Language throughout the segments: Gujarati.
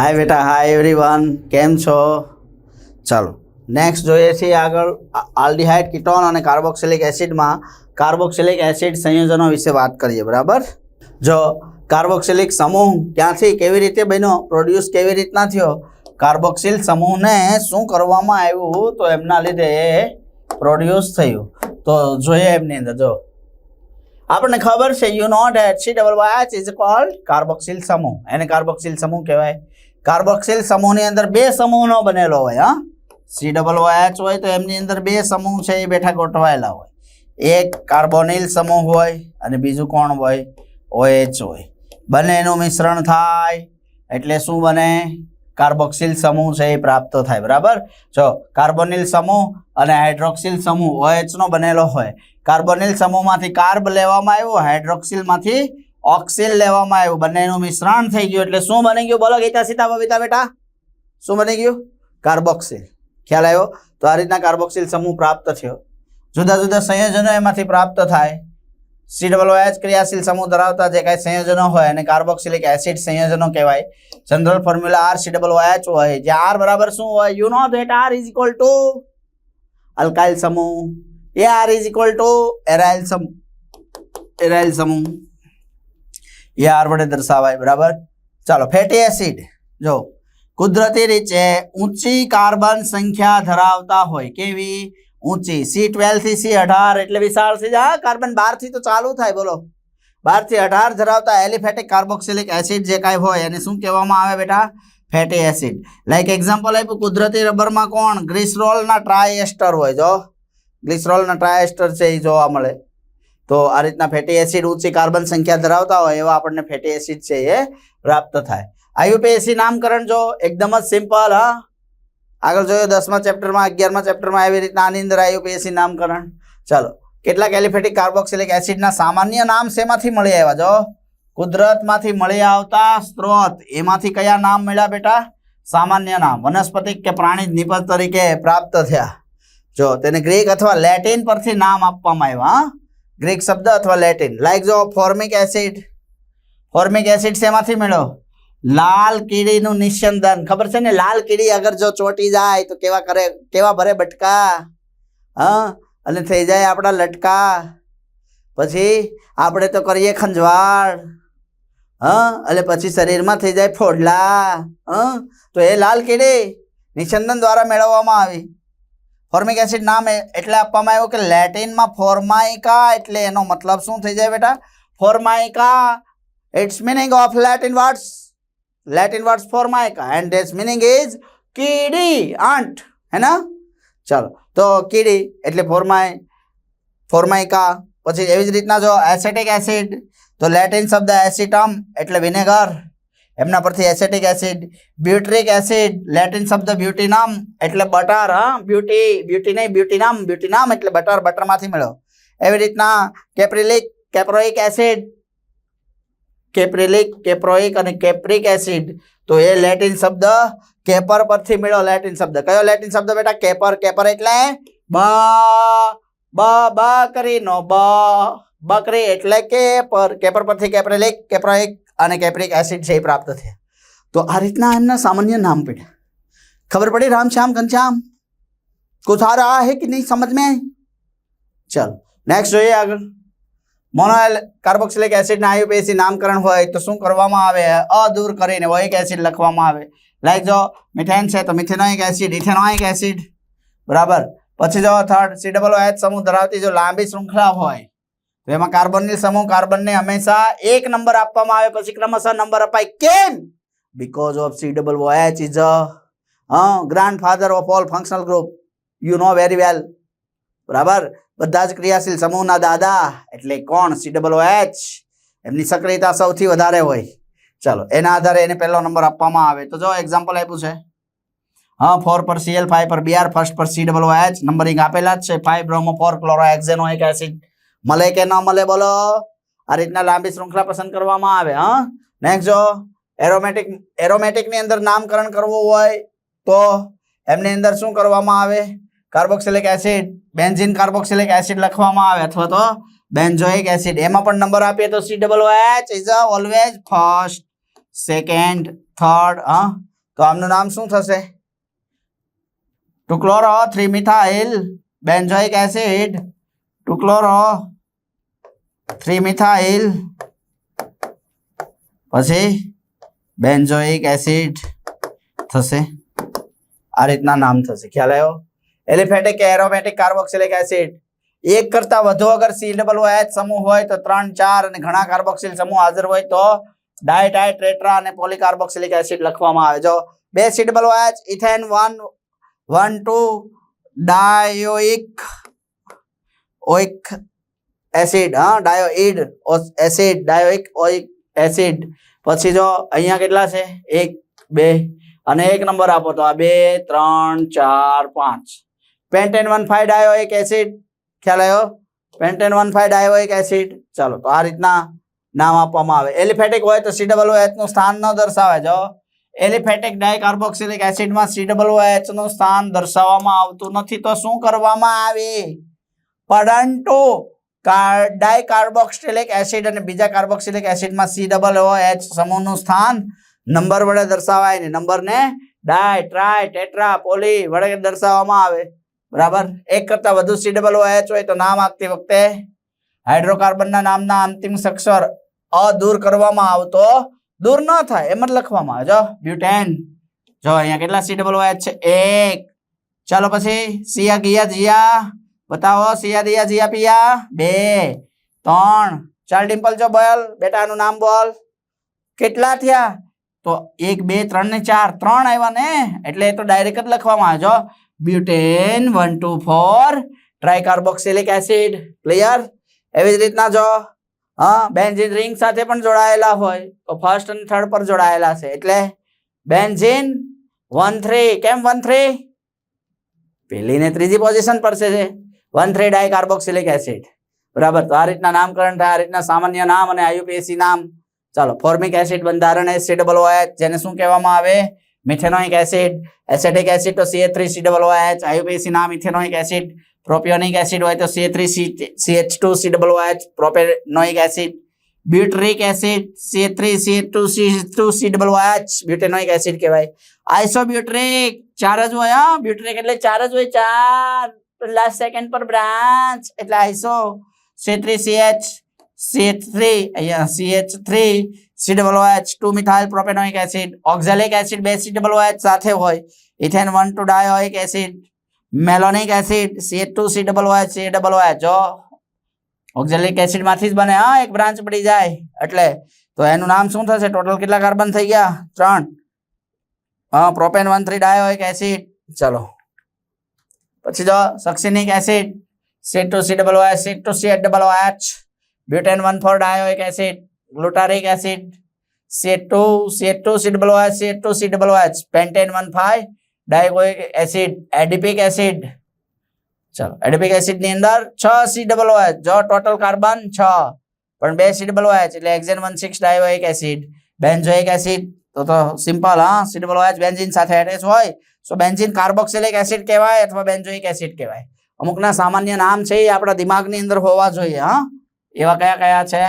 હાય બેટા હાય એવરીવન કેમ છો? ચાલો નેક્સ્ટ જોઈએ છીએ આગળ આલ્ડીહાઇડ કીટોન અને કાર્બોક્સિલિક એસિડમાં. કાર્બોક્સિલિક એસિડ સંયોજનો વિશે વાત કરીએ, બરાબર? જો કાર્બોક્સિલિક સમૂહ ક્યાંથી કેવી રીતે બન્યો પ્રોડ્યુસ કેવી રીતના થયો, કાર્બોક્સિલ સમૂહને શું કરવામાં આવ્યું તો એમના લીધે એ પ્રોડ્યુસ થયું. તો જોઈએ એમની અંદર, જો. આપણને ખબર છે you note H double Y H is called carboxyl સમૂહ. એને કાર્બોક્સિલ સમૂહ કહેવાય. કાર્બોક્સિલ સમૂહની અંદર બે સમૂહનો બનેલો હોય, હા? સી ડબલ એચ હોય તો એમની અંદર બે સમૂહ છે, એ બેઠા ગોઠવાયેલા હોય. એક કાર્બોનિલ સમૂહ હોય અને બીજું કોણ હોય? ઓએચ હોય. બંનેનું મિશ્રણ થાય એટલે શું બને? કાર્બોક્સિલ સમૂહ છે, એ પ્રાપ્ત થાય, બરાબર? જો કાર્બોનિલ સમૂહ અને હાઇડ્રોક્સિલ સમૂહ ઓએચનો બનેલો હોય, કાર્બોનિલ સમૂહમાંથી કાર્બ લેવામાં આવ્યો, હાઇડ્રોક્સિલમાંથી ઓક્સિલ લેવામાં આવ્યું. બંનેનું મિશ્રણ થઈ ગયું. એટલે શું બની ગયું? બોલો ગીતા સીતા બબીતા બેટા. શું બની ગયું? કાર્બોક્સિલ. ખ્યાલ આવ્યો? તો આ રીતના કાર્બોક્સિલ સમૂહ પ્રાપ્ત થયો. જુદા જુદા સંયોજનો એમાંથી પ્રાપ્ત થાય. સી ડબલ ક્રિયાશીલ સમૂહ ધરાવતા જે કાંઈ સંયોજનો હોય અને કાર્બોક્સિલિક એસિડ સંયોજનો કહેવાય. General formula R C double હોય. જે આર બરાબર શું હોય? You know that R is equal to alkyl સમૂહ. એ R is equal to aryl સમૂહ એરાઇલ સમૂહ. એ આર વડે દર્શાવાય બરાબર? ચાલો ફેટી એસિડ જો કુદરતી રીતે ઊંચી કાર્બન સંખ્યા ધરાવતા હોય કેવી? ઊંચી. સી ટ્વેલ્વથી સી અઢાર એટલે વિશાળ જાય. હા, કાર્બન બારથી તો ચાલુ થાય બોલો. બારથી અઢાર ધરાવતા એલિફેટિક કાર્બોક્સિલિક એસિડ જે કાંઈ હોય એને શું કહેવામાં આવે બેટા? ફેટી એસિડ લાઈક એક્ઝામ્પલ આપ્યું કુદરતી રબરમાં કોણ? ગ્લિસરોલના ટ્રાયએસ્ટર હોય જો. ગ્લિસરોલના ટ્રાયએસ્ટર છે એ જોવા મળે. તો આ રીતના ફેટી એસિડ ઊંચી કાર્બન સંખ્યા ધરાવતા હોય એવા આપણને ફેટી એસિડ છે એ પ્રાપ્ત થાય. આયુપીએસી નામકરણ જો એકદમ જ સિમ્પલ હા? આગળ જોયો દસમા ચેપ્ટરમાં અગિયારમા ચેપ્ટરમાં આવી રીતના આની અંદર આયુપીએસી નામકરણ. ચાલો, કેટલાક એલિફેટિક કાર્બોક્સિલિક એસિડના સામાન્ય નામ શેમાંથી મળી આવ્યા? જો, કુદરતમાંથી મળી આવતા સ્ત્રોત, એમાંથી કયા નામ મળ્યા બેટા? સામાન્ય નામ વનસ્પતિક કે પ્રાણી નિપજ તરીકે પ્રાપ્ત થયા. જો, તેને ગ્રીક અથવા લેટિન પરથી નામ આપવામાં આવ્યા ગ્રીક શબ્દ અથવા લેટિન. લાઈક જો ફોર્મિક એસિડ ફોર્મિક એસિડ શેમાંથી મેળો લાલ કીડીનું નિસ્યંદન ખબર છે ને? લાલ કીડી અગર જો ચોટી જાય તો કેવા કરે? કેવા ભરે? બટકા. હા? અને થઈ જાય આપણા લટકા. પછી આપણે તો કરીએ ખંજવાળ. હા? એટલે પછી શરીરમાં થઈ જાય ફોડલા. હા? તો એ લાલ કીડી નિસ્યંદન દ્વારા મેળવવામાં આવી. ફોર્મિક એસિડ નામ એ- એટલે આપવામાં આવ્યું કે લેટિનમાં ફોર્માઇકા એટલે એનો મતલબ શું થઈ જાય બેટા? Formica it's meaning of Latin words Latin words formica and this meaning is કીડી આંટ હે ના? ચાલો, તો કીડી એટલે ફોર્માઈ ફોર્માઇકા પછી એવી જ રીતના જો એસેટિક એસિડ તો લેટિન શબ્દ એસિટમ એટલે વિનેગર એમના પરથી acetic acid butyric acid Latin શબ્દ બ્યુટીનામ એટલે બટર હા બ્યુટી બ્યુટી નહીં બ્યુટીનામ બ્યુટીનામ એટલે બટર બટરમાંથી મળ્યો. એવી રીતના કેપ્રિલિક કેપ્રોઇક એસિડ કેપ્રિલિક કેપ્રોઇક અને કેપ્રિક એસિડ તો એ લેટિન શબ્દ કેપર પરથી મળ્યો લેટિન શબ્દ. કયો લેટિન શબ્દ બેટા? કેપર કેપર એટલે બ બ બ કરીનો, બ, બકરી એટલે કેપર. કેપર પરથી કેપ્રિલિક કેપ્રોઇક અને કેપ્રિક એસિડ છે એ પ્રાપ્ત થયા તો આ રીતના એમના સામાન્ય નામ પડ્યા ખબર પડી રામ શ્યામ ઘનશ્યામ कुछ आ रहा है कि नहीं समझ में चलो नेक्स्ट જોઈએ આગળ મોનોએલ કાર્બોક્સિલિક એસિડ ના આયુપીએસી નામકરણ હોય તો શું કરવામાં આવે અ દૂર કરીને ઓઇક એસિડ લખવામાં આવે લાઈક જો મિથેન છે તો મિથેનોઇક એસિડ ઇથેનોઇક એસિડ બરાબર પછી જો થર્ડ સી ડબલ એચ સમૂહ ધરાવતી જો લાંબી શૃંખલા હોય તો એમાં કાર્બનની સમૂહ કાર્બનને હંમેશા એક નંબર આપવામાં આવે, પછી ક્રમશઃ નંબર અપાય કેમ? Because of C double H is a grand father of all functional group you know very well બરાબર? બધા જ ક્રિયાશીલ સમૂહના દાદા, એટલે કોણ? સી ડબલ એચ એમની સક્રિયતા સૌથી વધારે હોય. ચાલો, એના આધારે એને પહેલો નંબર આપવામાં આવે. તો જો એક્ઝામ્પલ આપ્યું છે. હા ફોર પર સીએલ ફાઈવ પર બીઆર ફર્સ્ટ પર સી ડબલ એચ નંબરિંગ આપેલા જ છે. Five bromo four chloro hexanoic acid મળે કે ન મળે બોલો? આ રીતના લાંબી શૃંખલા પસંદ કરવામાં આવે, હા? નેક્સ્ટ જો એરોમેટિક એરોમેટિકની અંદર નામકરણ કરવું હોય તો એમની અંદર શું કરવામાં આવે? Carboxylic acid benzene carboxylic acid લખવામાં આવે અથવા તો બેન્ઝોઇક એસિડ એમાં પણ નંબર આપીએ તો C double H is always first second third હા? તો આમનું નામ શું થશે? Two chloro three methyl benzoic acid two chloro 3 methyl પછી બેન્ઝોઇક એસિડ થશે. આ રીતના નામ થશે. ખ્યાલ આવ્યો? Aliphatic aromatic, carboxylic acid. એક કરતા વધુ અગર સી ડબલ એચ સમૂહ હોય તો ત્રણ, ચાર અને ઘણા કાર્બોક્સિલ સમૂહ હાજર હોય તો ડાય ડાય ટ્રેટ્રા અને પોલીકાર્બોક્સિલિક એસિડ લખવામાં આવે. જો બે C double H, ethane one one two dioic oic acid, હા, ડાયોઇડ એસિડ, ડાયોઇક ઓઇક એસિડ. પછી જો અહીંયા કેટલા છે? એક, બે, અને એક નંબર આપો તો આ બે, ત્રણ, ચાર, પાંચ. Pentane one five dioic acid, ખ્યાલ આવ્યો? Pentane one five dioic acid. ચાલો, તો આ રીતના નામ આપવામાં આવે. એલિફેટિક હોય તો સી ડબલ એચનું સ્થાન ન દર્શાવે, જો. એલિફેટિક ડાયકાર્બોક્સિલિક એસિડમાં સી ડબલ એચનું સ્થાન દર્શાવવામાં આવતું નથી, તો શું કરવામાં આવે? પરંતુ ડાયકાર્બોક્સિલિક એસિડ અને બીજા કાર્બોક્સિલિક એસિડમાં સી ડબલ એચ સમૂહનું સ્થાન નંબર વડે દર્શાવાય ને નંબરને ડાય ટ્રાય ટેટ્રા પોલી વડે દર્શાવવામાં આવે. બરાબર? એક કરતા વધુ સી ડબલ એચ હોય તો નામ આપતી વખતે હાઇડ્રોકાર્બનના નામના અંતિમ અક્ષર અ દૂર કરવામાં આવતો દૂર ન થાય એમ જ લખવામાં આવે. જો, બ્યુટેન. જો, અહીંયા કેટલા સી ડબલ એચ છે? એક. ચાલો પછી, સિયા, ગિયા, જીયા. બતાવો, સિયા દિયા, જીયા પિયા? બે, ત્રણ. ચાલ ડિમ્પલ જો બોલ, બેટાનું નામ બોલ. કેટલા થયા? તો એક, બે, ત્રણ ને ચાર. ત્રણ આવ્યા ને? એટલે એ તો ડાયરેક્ટ જ લખવામાં આવે જો. Butane one two four tricarboxylic acid clear એવી જ રીતના જો. હા બેન્ઝિન રિંગ સાથે પણ જોડાયેલા હોય. તો ફર્સ્ટ અને થર્ડ પર જોડાયેલા છે. એટલે બેન્ઝિન વન થ્રી કેમ વન થ્રી પહેલી ને ત્રીજી પોઝિશન પર છે. વન થ્રી ડાયકાર્બોક્સિલિક એસિડ બરાબર તો આ રીતના નામકરણ થાય આ રીતના સામાન્ય નામ અને આયુપીએસી નામ ચાલો ફોર્મિક એસિડ બંધારણ એચ સી ડબલ એચ જેને શું કહેવામાં આવે મિથેનોઇક એસિડ એસેટિક એસિડ તો C three C double H IUPAC નામ ઇથેનોઇક એસિડ પ્રોપિયોનિક એસિડ હોય તો C three C H two C double H propanoic acid butyric acid C three C two C two C double H butanoic acid કહેવાય આઇસોબ્યુટ્રિક ચાર જ હોય હા બ્યુટ્રિક એટલે ચાર જ હોય ચાર લાસ્ટ સેકન્ડ પર બ્રાન્ચ એટલે iso C three C H C three અહીંયા C H three C double H two methyl propanoic acid oxalic acid બે સી ડબલ એચ સાથે હોય ethane one two dioic acid malonic acid C two C double H C double H જો ઓક્ઝેલિક એસિડમાંથી જ બને હા એક બ્રાન્ચ પડી જાય એટલે તો એનું નામ શું થશે ટોટલ કેટલા કાર્બન થઈ ગયા ત્રણ હા propane one three dioic acid ચલો પછી જો succinic acid C two C double H C two C double H butane one four dioic acid, glutaric acid C two C two C double H C two C double H pentane one five dioic acid, adipic acid. ચલો, એડિપિક એસિડની અંદર છ સી ડબલ એચ જો ટોટલ કાર્બન છ, પણ બે સી ડબલ એચ એટલે hexane one six dioic acid, benzoic acid, તો તો સિમ્પલ, હા સી ડબલ એચ બેન્ઝિન સાથે એટેચ હોય સો બેન્ઝિન કાર્બોક્સિલિક એસિડ કહેવાય અથવા બેન્ઝોઇક એસિડ કહેવાય. અમુકના સામાન્ય નામ છે એ આપણા દિમાગની અંદર હોવા જોઈએ, હા? એવા કયા કયા છે?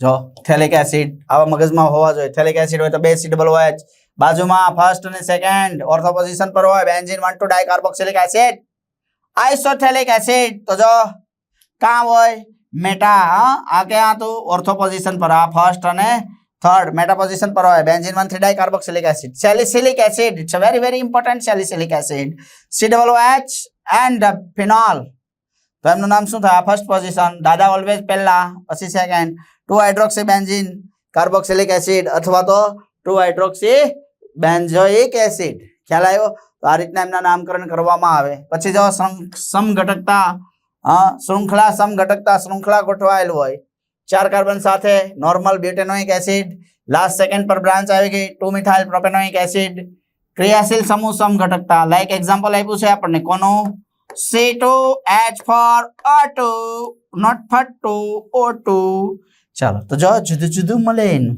જો, થેલિક એસિડ આવા મગજમાં હોવા જોઈએ. થેલિક એસિડ હોય તો બે સી ડબલ હોય બાજુમાં ફર્સ્ટ અને સેકન્ડ ઓર્થો પોઝિશન પર હોય benzene one two dicarboxylic acid isophthalic acid તો જો, કાં હોય? મેટા, હા? આ ક્યાં હતું? ઓર્થો પોઝિશન પર. આ ફર્સ્ટ અને થર્ડ મેટા પોઝિશન પર હોય benzene one three dicarboxylic acid salicylic acid it's very very important salicylic acid C double H and phenol તો એમનું નામ શું થાય ફર્સ્ટ પોઝિશન દાદા ઓલવેઝ પહેલા પછી second two hydroxy benzene carboxylic acid અથવા તો ટુ હાઇડ્રોક્સી બેન્ઝોઇક એસિડ ખ્યાલ આવ્યો તો આ રીતના એમના નામકરણ કરવામાં આવે પછી જો સમ- સમઘટકતા હા શૃંખલા સમઘટકતા શૃંખલા ગોઠવાયેલ હોય ચાર કાર્બન સાથે, normal butanoic acid last second પર બ્રાન્ચ આવી ગઈ ટુ મિથાઇલ પ્રોપેનોઇક એસિડ ક્રિયાશીલ સમૂહ સમઘટકતા. લાઈક એક્ઝામ્પલ આપ્યું છે આપણને કોનું? C two H four O two note four two O two ચાલો, તો જો જુદું જુદું મળે એનું.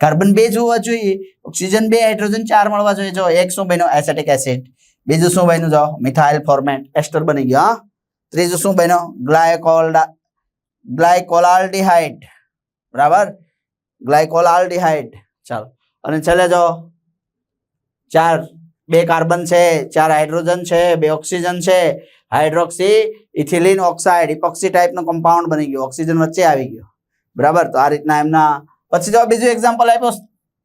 કાર્બન બે જોવા જોઈએ ઓક્સિજન બે હાઇડ્રોજન ચાર મળવા જોઈએ. જો એક શું બન્યો? એસેટિક એસિડ બીજું શું બન્યું? જો મિથાઇલ ફોર્મેટ એસ્ટર બની ગયો ત્રીજું શું બન્યો? ગ્લાયકોલ ગ્લાયકોલાલ્ડિહાઇડ બરાબર? ગ્લાયકોલાલ્ડિહાઇડ ચાલો. અને છેલ્લે જો, ચાર, બે કાર્બન છે, ચાર હાઇડ્રોજન છે, બે ઓક્સિજન છે. હાઇડ્રોક્સી ઇથિલિન ઓક્સાઇડ, ઇપોક્સી ટાઈપનો કમ્પાઉન્ડ બની ગયો. ઓક્સિજન વચ્ચે આવી ગયો. બરાબર? તો આ રીતના એમના, પછી જો બીજું એક્ઝામ્પલ આપ્યો,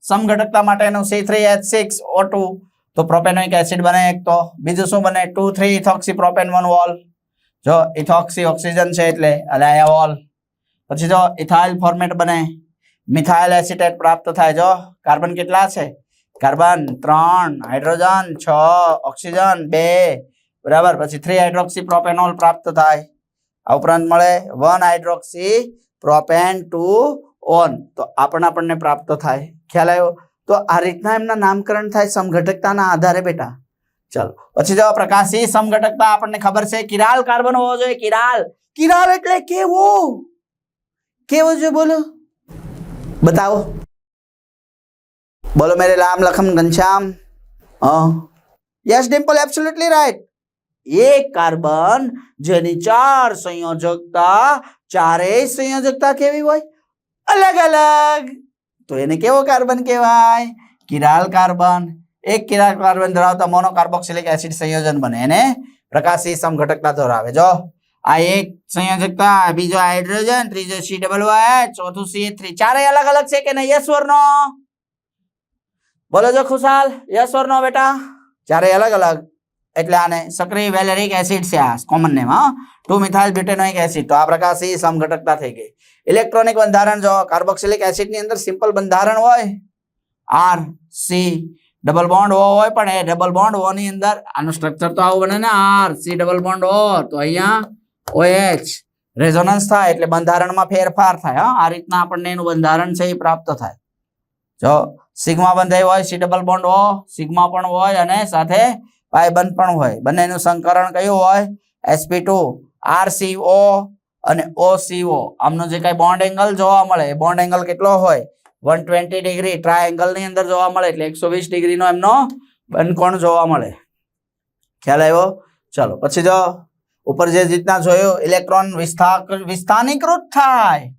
સમઘટકતા માટેનું C three H six O two તો પ્રોપેનોઇક એસિડ બને એક તો. બીજું શું બને? Two three ethoxy propane one ol જો ઇથોક્સી ઓક્સિજન છે એટલે અલાયાઓલ. પછી જો ઇથાઇલ ફોર્મેટ બને. મિથાઇલ એસિટેટ પ્રાપ્ત થાય. જો કાર્બન કેટલા છે? કાર્બન ત્રણ, હાઇડ્રોજન છ, ઓક્સિજન બે, બરાબર? પછી થ્રી હાઇડ્રોક્સી પ્રોપેનોલ પ્રાપ્ત થાય. આ ઉપરાંત મળે one hydroxy propane two one. તો આ પણ આપણને પ્રાપ્ત થાય. ખ્યાલ આવ્યો? તો આ રીતના એમના નામકરણ થાય સમઘટકતાના આધારે બેટા. ચાલો પછી જો પ્રકાશી સમઘટકતા આપણને ખબર છે, કિરાલ કાર્બન હોવો જોઈએ, કિરાલ. કિરાલ એટલે કેવો? કેવો છે બોલો? બતાવો. બોલો મેરે Ram Lakham Ghanshyam. Yes Dimple absolutely right એક કાર્બન જેની ચાર સંયોજકતા, ચારેય સંયોજકતા કેવી હોય? અલગ અલગ તો એને કેવો કાર્બન કહેવાય? કિરાલ કાર્બન એક કિરાલ કાર્બન ધરાવતા મોનોકાર્બોક્સિલિક એસિડ સંયોજન બને એને પ્રકાશી સમઘટકતા ધરાવે જો આ એક સંયોજકતા બીજો હાઇડ્રોજન ત્રીજો સી ડબલ એચ ચોથું સી થ્રી ચારેય અલગ અલગ છે કે નહીં યસ ઓર નો બોલો જો ખુશાલ યસ ઓર નો બેટા ચારેય અલગ અલગ એટલે આને સક્રિય વેલેરિક એસિડ છે આ કોમન નેમ હા ટુ મિથાઇલ બ્યુટેનોઇક એસિડ તો આ પ્રકાશી સમઘટકતા થઈ ગઈ ઇલેક્ટ્રોનિક બંધારણ જો કાર્બોક્સિલિક એસિડની અંદર સિમ્પલ બંધારણ હોય R C double bond O હોય પણ એ ડબલ બોન્ડ ઓ ની અંદર આનું સ્ટ્રક્ચર તો આવું બને ને R C double bond O તો અહીંયા OH રેઝોનન્સ થાય એટલે બંધારણમાં ફેરફાર થાય, હા. આ રીતના આપણને એનું બંધારણ છે એ પ્રાપ્ત થાય. જો સિગ્મા બંધાય હોય C double bond O sigma પણ હોય અને સાથે પાય બંધ પણ હોય. બંનેનું સંકરણ કયું હોય? એસપી ટુ આરસીઓ અને ઓસીઓ આમનો જે કઈ બોન્ડ એંગલ જોવા મળે, એ બોન્ડ એંગલ કેટલો હોય? વન ટ્વેન્ટી ડિગ્રી ટ્રાયેંગલની અંદર જોવા મળે એટલે એકસો વીસ ડિગ્રીનો એમનો બંધકોણ જોવા મળે. ખ્યાલ આવ્યો? ચલો, પછી જો ઉપર જે રીતના જોયું ઇલેક્ટ્રોન વિસ્થા વિસ્થાનીકૃત થાય.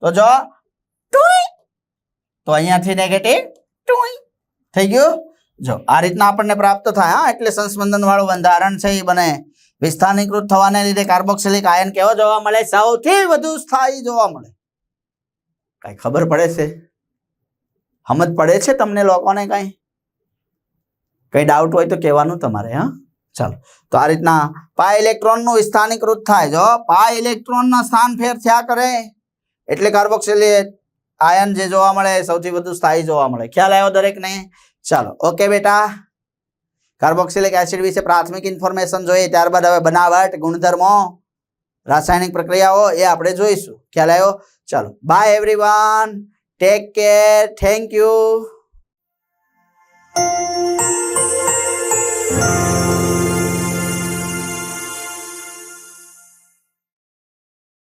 તો જો તો અહીંયાથી નેગેટિવ થઈ ગયું. જો, આ રીતના આપણને પ્રાપ્ત થાય, હા, એટલે સંસ્પંદન વાળું બંધારણ છે, એ બને. વિસ્થાનીકૃત થવાને લીધે કાર્બોક્સિલિક આયન કેવો જોવા મળે? સૌથી વધુ સ્થાયી જોવા મળે. કઈ ખબર પડે છે? સમજ પડે છે તમને લોકોને કઈ? કઈ ડાઉટ હોય તો કહેવાનું તમારે, હા? ચાલો. તો આ રીતના પાય ઇલેક્ટ્રોનનું વિસ્થાનીકૃત થાય. જો પાય ઇલેક્ટ્રોન ના સ્થાન ફેર થયા કરે, એટલે કાર્બોક્સિલેટ આયન જે જોવા મળે, સૌથી વધુ સ્થાયી જોવા મળે. ખ્યાલ આવ્યો દરેકને? ચાલો. ઓકે બેટા. કાર્બોક્સિલિક એસિડ વિશે પ્રાથમિક ઇન્ફોર્મેશન જોઈએ, ત્યારબાદ હવે બનાવટ, ગુણધર્મો, રાસાયણિક પ્રક્રિયાઓ એ આપણે જોઈશું. ખ્યાલ આવ્યો? ચાલો. Bye everyone Take care. Thank you.